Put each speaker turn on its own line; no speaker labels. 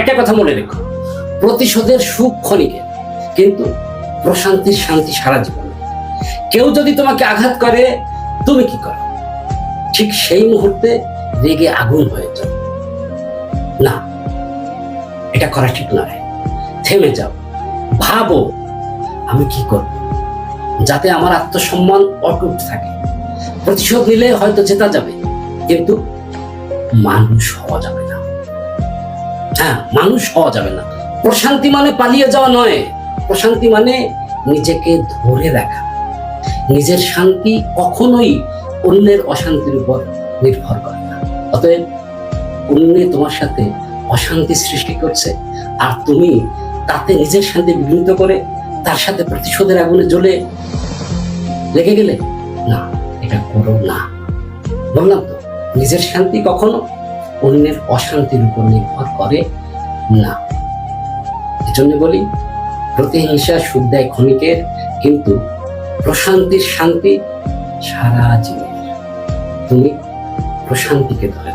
একটা কথা মনে রেখো। প্রতিশোধের সুখ ক্ষণিকের কিন্তু প্রশান্তির শান্তি সারা জীবন। কেউ যদি তোমাকে আঘাত করে, তুমি কি করো? ঠিক সেই মুহূর্তে রেগে আগুন হয়ে যাও। না, এটা করা ঠিক নয়। থেমে যাও। ভাবো, আমি কি করব? যাতে আমার আত্মসম্মান অটুট থাকে। প্রতিশোধ নিলে হয়তো জেতা যাবে, কিন্তু মানুষ হওয়া যাবে না। হ্যাঁ মানুষ হওয়া যাবে না। প্রশান্তি মানে পালিয়ে যাওয়া নয়। প্রশান্তি মানে নিজেকে ধরে রাখা। নিজের শান্তি কখনোই অন্যের অশান্তির উপর নির্ভর করে না। অতএব অন্যে তোমার সাথে অশান্তি সৃষ্টি করছে আর তুমি তাতে নিজের শান্তি বিঘ্নিত করে তার সাথে প্রতিশোধের আগুনে জ্বলে লেগে গেলে, না, এটা করো না। বললাম তো, নিজের শান্তি কখনো অন্যের অশান্তির উপর নির্ভর করে না। এজন্য বলি, প্রতিহিংসা সুখ দেয় ক্ষণিকের, কিন্তু প্রশান্তির শান্তি সারা জীবন তুমি প্রশান্তিকে ধরে